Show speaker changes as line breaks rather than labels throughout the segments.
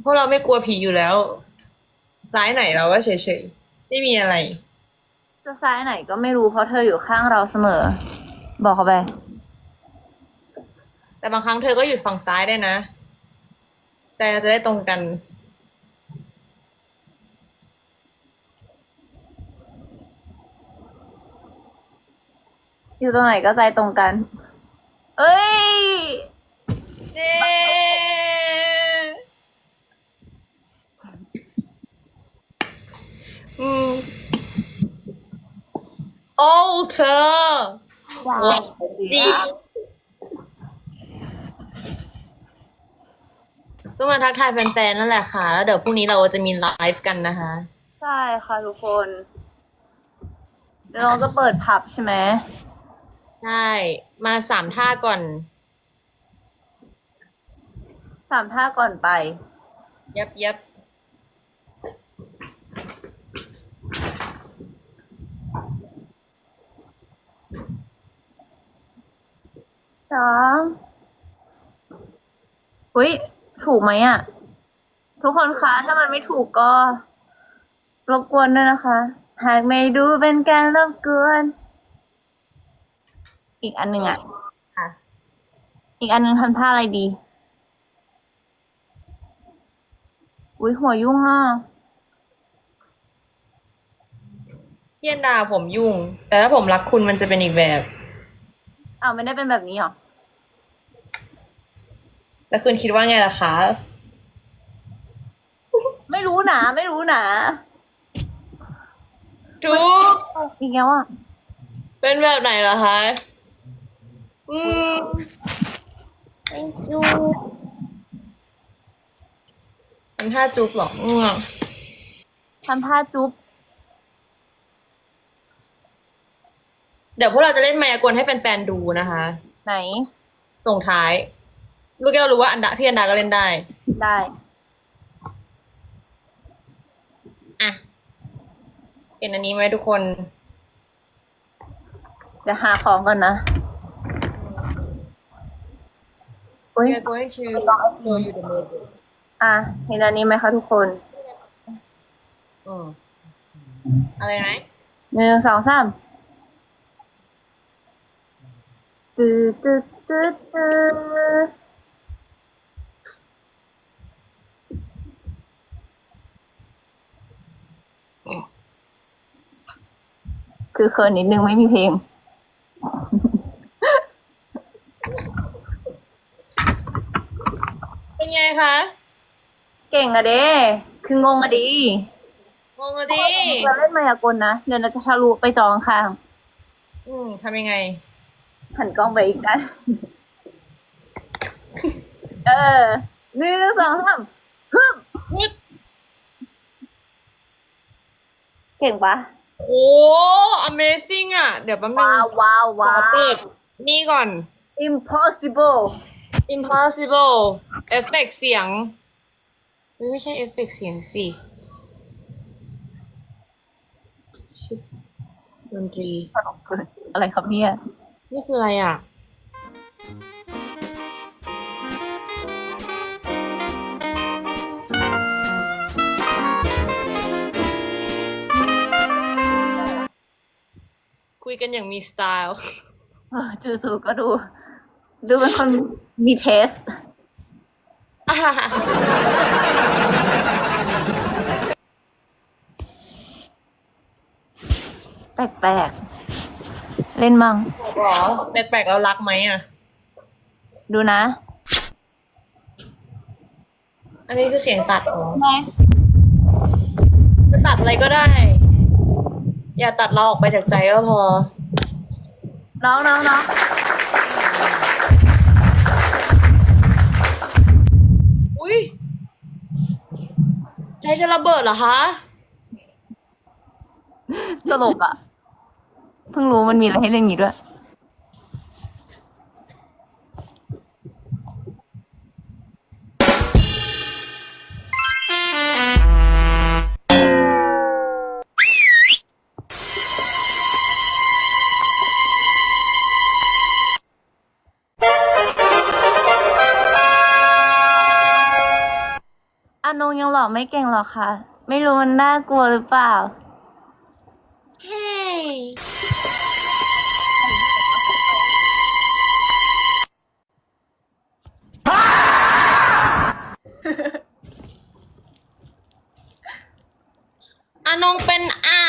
เพราะเราไม่กลัวผีอยู่แล้ว ซ้ายไหนเราก็เฉยๆ ไม่มีอะไร
จะซ้ายไหนก็ไม่รู้เพราะเธออยู่ข้างเราเสมอ บอกเขาไป
แต่บางครั้งเธอก็อยู่ฝั่งซ้ายได้นะแต่จะได้ตรงกัน
อยู่ตรงไหนก็ใจตรงกัน เอ้ย
เย้อืม โอ้ เธอว้าวดีก็มาทักทายแฟนๆนั่นแหละค่ะ แล้วเดี๋ยวพรุ่งนี้เราจะมีไลฟ์กันนะคะ
ใช่ค่ะทุกคนเดี๋ยวน้องจะเปิดผับใช่ไหม
ใช่ มาสามท่าก่อน
สามท่าก่อนไป
ยับยับ
สองอุ้ยถูกไหมอะทุกคนคะถ้ามันไม่ถูกก็รบกวนด้วยนะคะ หากไม่ดูเป็นการรบกวน อีกอันหนึ่งอะ
ค่ะ
อีกอันหนึ่งทำท่าอะไรดี อุ้ยหัวยุ่งอะ
พี่อันดาผมยุ่ง แต่ถ้าผมรักคุณมันจะเป็นอีกแบบ
อ้าวไม่ได้เป็นแบบนี้หรอ
แล้วคุณคิดว่าไงล่ะคะ
ไม่รู้นะไม่รู้นะ
ทุก
อีกแล้วอะ
เป็นแบบไหนล่ะคะ อืม thank you ทำท่าจุ๊บเหรออืม
ทำท่าจุ๊บ
เดี๋ยวพวกเราจะเล่นมายากลให้แฟนๆดูนะคะ
ไหน
ส่งท้าย ลูกแก้วรู้ว่าอันดาพี่อันดาก็เล่นได้
ได้
อะเห็นอันนี้ไหมทุกคน
เดี๋ยวหาของก่อนนะอุ้ย
We are going to show you the magic
อะเห็นอันนี้ไหมคะทุกคน
อืมอะไรไหม
หนึ่งสองสามตืดตืดตืดตืด คือเคินนิดนึงไม่มีเพลง
เป็นไงคะ
เก่งอะเด้คืองงอะดี
งงอะดิ
เราเล่นมายากลนะ เดี๋ยวเราจะทะลุไปจองข้าง
อืมทำยังไง
หันกล้องไปอีกด้านเออหนึ่งสองสามฮึบ
พูด
เก่งปะ
โอ้ amazing อะ เดี๋ยวแป๊บนึง
ว้าวว้าว
ข
ว้า
อ
ว
เปิดนี่ก่อน
impossible
impossible เอฟเฟกเสียงเฮ้ยไม่ใช่เอฟเฟกเสียงสิชุดดนตรี
อะไรครับเนี่ย
นี่คืออะไรอะ ยกันอย่างมีสไตล์
เออจูซูก็ดู ดูเป็นคนมีเทส แปลกๆ เล่นมั่ง
หรอแปลกๆแล้วรักไหมอะ
ดูนะ
อันนี้คือเสียงตัดเหรอ
ไง
จะตัดอะไรก็ได้ อย่าตัดเราออกไปจากใจก็พอ
น้องน้องน้อง
อุ้ยใจจะระเบิดเหรอคะ
ตลกอะ เพิ่งรู้มันมีอะไรให้เล่นอย่างนี้ด้วย ไม่เก่งหรอกค่ะ ไม่รู้มันน่ากลัวหรือเปล่า
เฮ้ยอานงเป็นอะ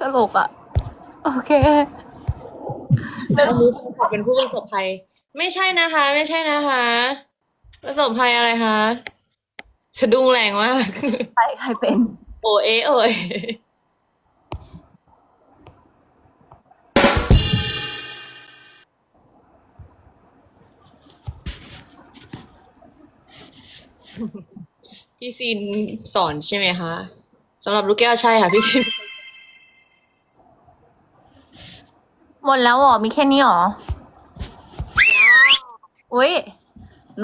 ตลกอะ โอเค
แล้วมูฟขอเป็นผู้ประสบภัย ไม่ใช่นะคะ ไม่ใช่นะคะประสบภัยอะไรคะสะดุ้งแรงมาก
ใครใครเป็น
โอเอะโอยพี่ซินสอนใช่ไหมคะสำหรับลูกแก้วใช่ค่ะพี่ซิน
หมดแล้วเหรอ มีแค่นี้เหรอ อุ้ย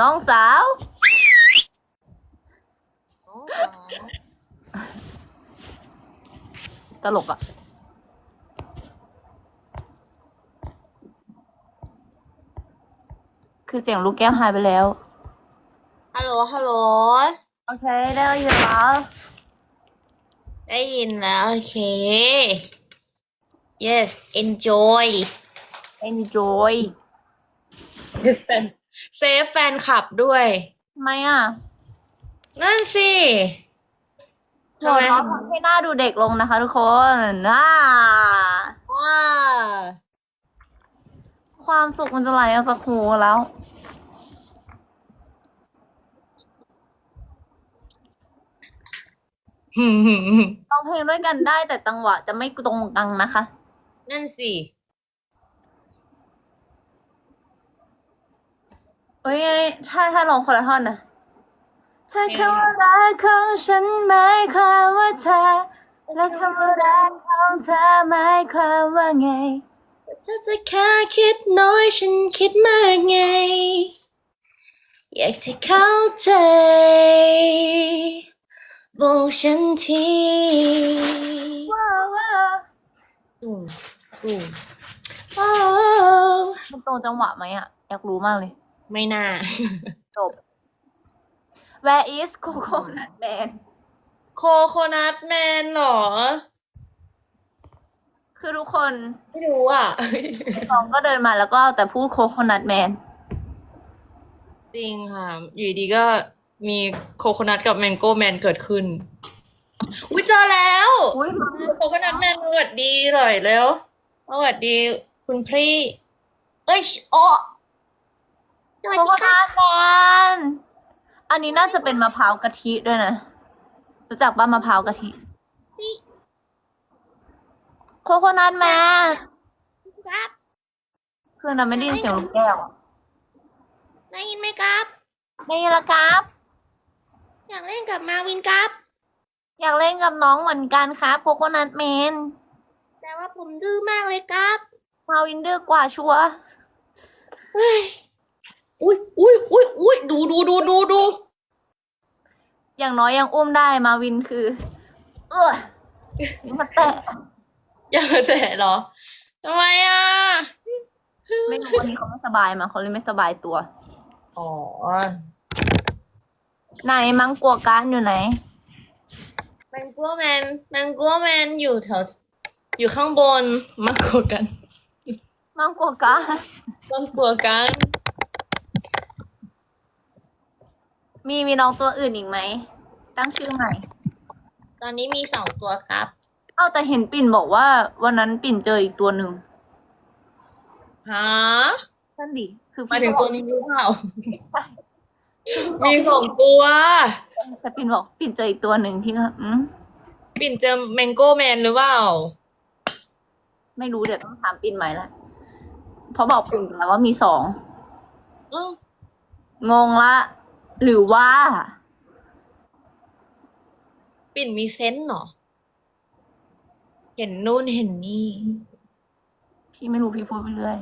น้องสาว ตลกอะ คือเสียงลูกแก้วหายไปแล้ว
ฮัลโหล ฮัลโหล
โอเค ได้ยินแล้ว
ได้ยินแล้ว โอเค yes enjoy
enjoy
เซฟแฟนคลับด้วย
ทำไมอะ
นั่นสิ
โหดเขาทำให้หน้าดูเด็กลงนะคะทุกคนน่า
ว้า
ความสุขมันจะไหลออกจากหูแล้ว
หืมหืมหืม
ร้องเพลงด้วยกันได้แต่จังหวะจะไม่ตรงกันนะคะ
นั่นสิ
เอ้ยถ้าถ้าลองคนละท่อนนะถ้าคำว่ารักของฉันหมายความว่าเธอและคำว่ารักของเธอหมายความว่าไง
ถ้าจะแค่คิดน้อยฉันคิดมากไง อยากจะเข้าใจ บอกฉันที
ว้าวว้าว
อืมอืมโอ้
มันตรงจังหวะไหมอะ อยากรู้มากเลย
ไม่น่า
จบ Where is Coconut Man
โคโคนัทแมนเหรอ
คือทุกคน
ไม่รู้อะ
น้องก็เดินมาแล้วก็เอาแต่พูด Coconut Man
จริงค่ะ อยู่ดีก็มีโคโคนัทกับแมงโก้แมนเกิดขึ้น อุ้ยเจอแล้ว
อุ้ย
โคโคนัทแมนสวัสดีหน่อยเร็วสวัสดี คุณพรีเอ้ยโอ สวัส
โค
ดี
โค
ค่ะ
นัทแมนอันนี้น่าจะเป็นมะพร้าวกะทิด้วยนะ รู้จักป่ะมะพร้าวกะทิโคโคนัทแมน
ครับ
คือเราไม่ได้ยินเสียงลูกแก้วอะ
ได้ยินไหมครับ
ได้ยินแล้วครับ
อยากเล่นกับมาวินครับ
อยากเล่นกับน้องเหมือนกันครับโคโคนัทแมน
แต่ว่าผมดื้อมากเลยครับ
มาวินเดอร์กว่าชัวร์
อุ้ยอุ้ยอุ้ยอุ้ยดูดูดูดูดู
อย่างน้อยยังอุ้มได้มาวินคือ เออนี่มาแตะ
อยากแต่เหรอทำไมอะ
ไม่รู้วันนี้เขาไม่สบายมาเขาเลยไม่สบายตัว
อ๋อ
ไหนมังกัวการอยู่ไหน
แมงกัวแมน แมงกัวแมนอยู่แถว อยู่ข้างบนมากกว่ากัน
มังกัวการ
มากกว่ากัน
มีมีน้องตัวอื่นอีกไหม ตั้งชื่อใหม่
ตอนนี้มีสองตัวครับ
เอาแต่เห็นปิ่นบอกว่า วันนั้นปิ่นเจออีกตัวหนึ่ง
ฮะ
นั่นดิคือ
หมาย
พี่
ถึง
ก็บ
ตั
อ
ว
ก
นี้หรือเปล่า มีสองตัว
แต่ปิ่นบอกปิ่นเจออีกตัวหนึ่งที่ก็อืม
ปิ่นเจอแมงโก้แมนหรือเปล่า
ไม่รู้เดี๋ยวต้องถามปิ่นใหม่ละเพราะบอกปิ่นไปแล้วว่ามีสอง
อ้าว
งงละ หรือว่า
ปิ่นมีเซนส์เหรอ เห็นนู่นเห็นนี่
พี่ไม่รู้พี่พูดไปเรื่อย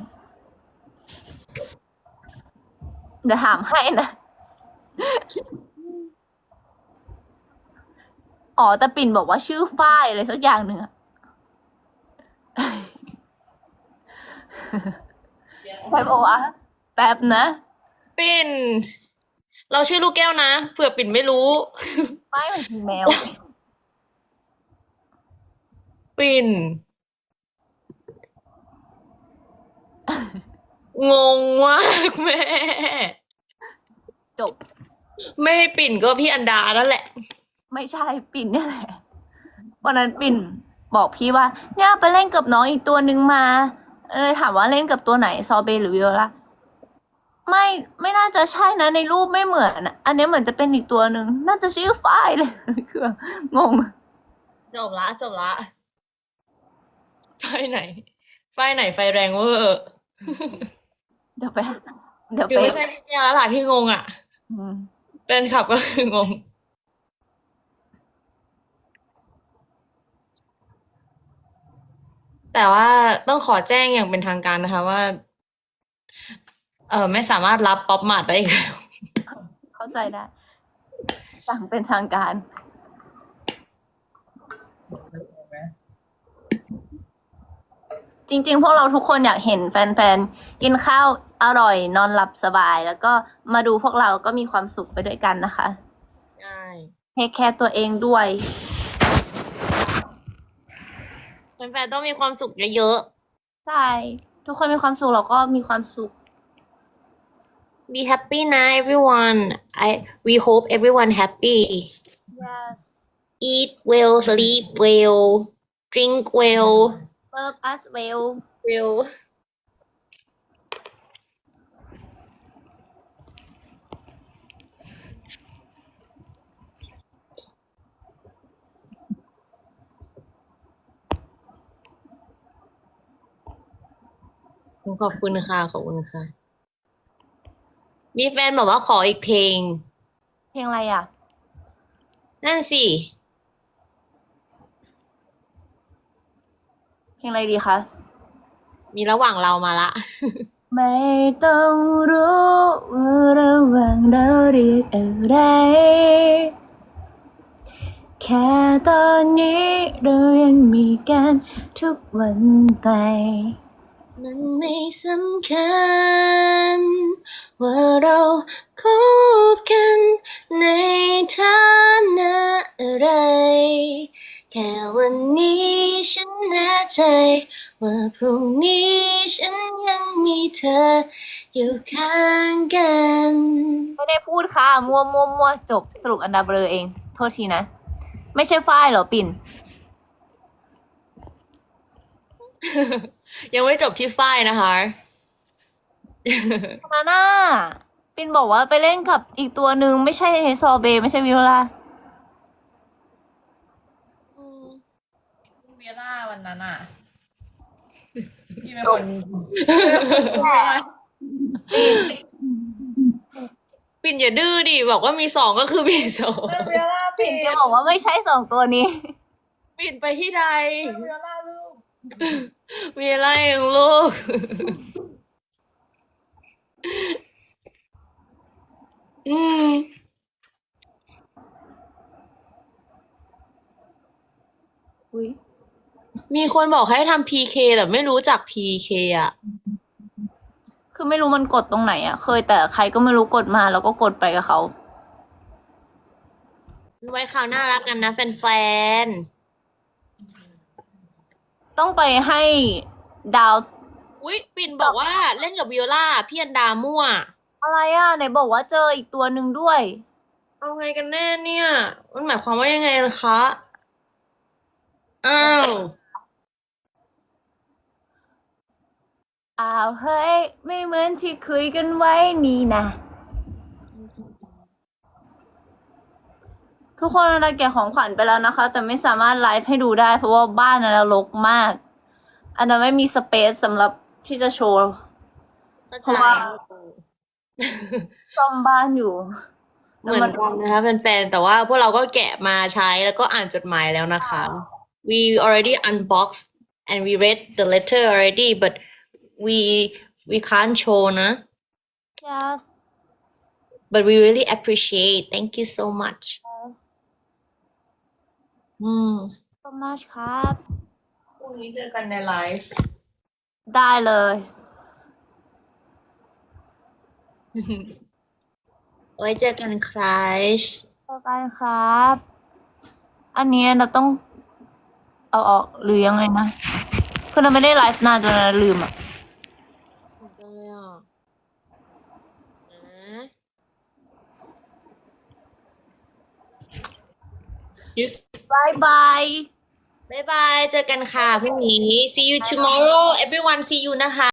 เดี๋ยวถามให้นะ อ๋อแต่ปิ่นบอกว่าชื่อฝ้ายอะไรสักอย่างหนึ่งอะใช่ปะวะแป๊บนะ
ปิ่น เราชื่อลูกแก้วนะเผื่อปิ่นไม่รู้
ไม่มันคือแมว
ปิ่น งงมากแม่
จบ
ไม่ปิ่นก็พี่อันดานั่นแหละ
ไม่ใช่ปิ่นเนี่ยแหละ วันนั้นปิ่นบอกพี่ว่า เนี่ยไปเล่นกับน้องอีกตัวนึงมา เลยถามว่าเล่นกับตัวไหน ซอเบหรือวิโอลา ไม่ไม่น่าจะใช่นะในรูปไม่เหมือนอะอันเนี้ยเหมือนจะเป็นอีกตัวหนึ่งน่าจะชื่อฝ้ายเลย คือแบบงง
จบละจบละ ไฟไหน ไฟไหนไฟแรงเวอร์
เดี๋ยวไปเดี๋ยว
คือ
ไป
ไม่ใช่พี่แล้วล่ะที่งงอะ
อืม
เป็นขับก็คืองง แต่ว่าต้องขอแจ้งอย่างเป็นทางการนะคะ ว่า เออไม่สามารถรับป๊อปมาร์ทได้อีกแล้ว
เข้าใจได้สั่งเป็นทางการจริงๆ พวกเราทุกคนอยากเห็นแฟนๆ กินข้าวอร่อยนอนหลับสบาย แล้วก็มาดูพวกเราก็มีความสุขไปด้วยกันนะคะ
ใช่
เทคแคร์ตัวเองด้วย
แฟนๆต้องมีความสุขเยอะ
ใช่ ทุกคนมีความสุขเราก็มีความสุข
ๆ be happy นะ everyone I we hope everyone happy
yes
eat well sleep well drink well
love us well
well ขอบคุณค่ะ ขอบคุณค่ะ มีแฟนบอกว่าขออีกเพลง
เพลงอะไรอะ
นั่นสิ
เพลงอะไรดีคะ
มีระหว่างเรามาละ
ไม่ต้องรู้ว่าระหว่างเราเรียกอะไร แค่ตอนนี้เรายังมีกันทุกวันไป
มันไม่สำคัญ ว่าเราคบกันในฐานะอะไร แค่วันนี้ฉันแน่ใจ ว่าพรุ่งนี้ฉันยังมีเธอ อยู่ข้างกัน
ไม่ได้พูดค่ะ มัวมัวมัวจบสรุปอันดับเบลอเอง โทษทีนะ ไม่ใช่ฝ้ายเหรอปิ่น
ยังไม่จบที่ฝ้ายนะคะ
นาน่าปิ่นบอกว่าไปเล่นกับอีกตัวหนึ่งไม่ใช่ซอเบไม่ใช่วิโอลา
เวล่าวันนั้นอะพี่เป็นคน
ปิ่นอย่าดื้อดิบอกว่ามีสองก็คือมีสอง
เวล่า
ปิ่
ผิ
น
ด
จะบอกว่าไม่ใช่สองตัวนี้
ปิ่นไปที่ใด
เวล่าลูก
มีอะไรอย่างลูก อืม
อุ้ย
มีคนบอกให้ทำ PK แต่ไม่รู้จัก PK อะ
คือไม่รู้มันกดตรงไหนอะ เคยแต่ใครก็ไม่รู้กดมาแล้วก็กดไปกับเขา
ไว้คราวหน้ารักกันนะแฟน
ต้องไปให้ดาว
ๆอุ๊ยปิ่นบอกว่าเล่นกับวิโอลาพี่อันดามั่ว
อะไรอะไหนบอกว่าเจออีกตัวหนึ่งด้วย
เอาไงกันแน่เนี่ย มันหมายความว่ายังไงล่ะคะ อ้าว
อ้าวเฮ้ย ไม่เหมือนที่คุยกันไว้นี่นะ ทุกคนเราแกะของขวัญไปแล้วนะคะ แต่ไม่สามารถไลฟ์ให้ดูได้ เพราะว่าบ้านนั้นรกมาก อันนั้นไม่มีสเปซสำหรับที่จะโชว์
เข้า
เพราะ
ใจ
ว่าซ่อมบ้านอยู่
เหมือนกันนะคะแฟนๆแต่ว่าพวกเราก็แกะมาใช้แล้วก็อ่านจดหมายแล้วนะคะ we already unboxed and we read the letter already but we we can't show นะ
yes
but we really appreciate thank you so much
yes
อืม
so much ครับ
พรุ่งนี้เจอกันในไลฟ์
ได้เลย
ไว้เจอกันครัช
เจอกันครับ อันนี้เราต้อง เอาออกหรือยังไงนะ คือเราไม่ได้ไลฟ์นานจนเราลืมอะ
เลยอะนะยึด
บายบาย
บายบาย เจอกันค่ะพรุ่งนี้ see you tomorrow everyone see you นะคะ